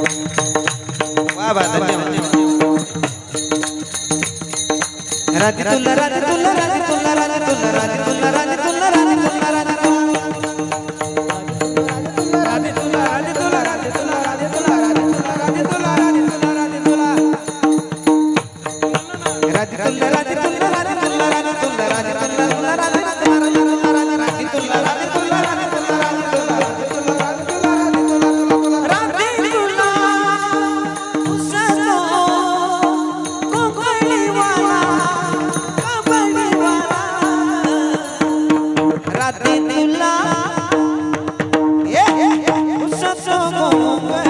वा वा धन्यवाद राधी तुला राधी तुला राधी तुला राधी तुला राधी तुला राधी तुला राधी तुला राधी राधी तुला राधी तुला Amen.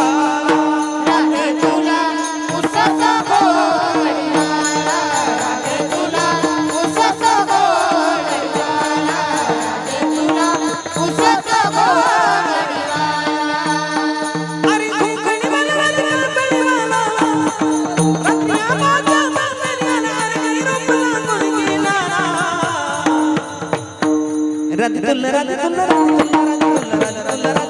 রাত রাত রাত রাত রাত রাত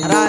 Ra